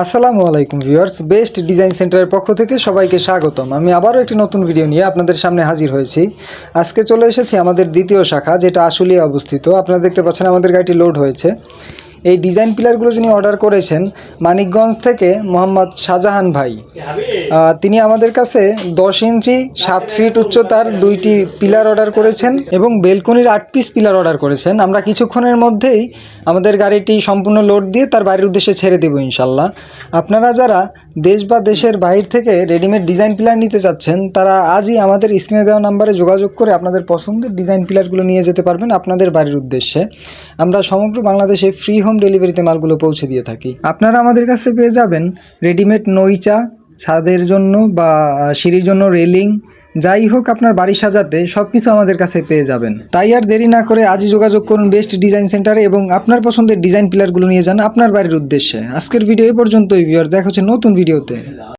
আসসালামু আলাইকুম viewers, best design সেন্টারের পক্ষ থেকে সবাইকে স্বাগতম। আমি আবারও একটি নতুন ভিডিও নিয়ে আপনাদের সামনে হাজির হয়েছি। আজকে চলে এসেছি আমাদের দ্বিতীয় শাখা, যেটা আসলে অবস্থিত। আপনারা দেখতে পাচ্ছেন আমাদের গাড়িটি লোড হয়েছে। এই ডিজাইন পিলারগুলো যিনি অর্ডার করেছেন, মানিকগঞ্জ থেকে মোহাম্মদ শাহজাহান ভাই। তিনি আমাদের কাছে দশ ইঞ্চি, সাত ফিট উচ্চতার দুইটি পিলার অর্ডার করেছেন এবং বেলকনির আট পিস পিলার অর্ডার করেছেন। আমরা কিছুক্ষণের মধ্যেই আমাদের গাড়িটি সম্পূর্ণ লোড দিয়ে তার বাড়ির উদ্দেশ্যে ছেড়ে দেবো ইনশাল্লাহ। আপনারা যারা দেশ বা দেশের বাইরে থেকে রেডিমেড ডিজাইন পিলার নিতে চাচ্ছেন, তারা আজই আমাদের স্ক্রিনে দেওয়া নাম্বারে যোগাযোগ করে আপনাদের পছন্দের ডিজাইন পিলারগুলো নিয়ে যেতে পারবেন আপনাদের বাড়ির উদ্দেশ্যে। আমরা সমগ্র বাংলাদেশে ফ্রি হোম ডেলিভারিতে মালগুলো পৌঁছে দিয়ে থাকি। আপনারা আমাদের কাছে পেয়ে যাবেন রেডিমেড নইচা ছাদের জন্য বা সিঁড়ির জন্য রেলিং, যাই হোক আপনার বাড়ি সাজাতে সব কিছু আমাদের কাছে পেয়ে যাবেন। তাই আর দেরি না করে আজই যোগাযোগ করুন বেস্ট ডিজাইন সেন্টারে এবং আপনার পছন্দের ডিজাইন পিলারগুলো নিয়ে যান আপনার বাড়ির উদ্দেশ্যে। আজকের ভিডিও এ পর্যন্তই ভিউয়ার দেখা হচ্ছে নতুন ভিডিওতে।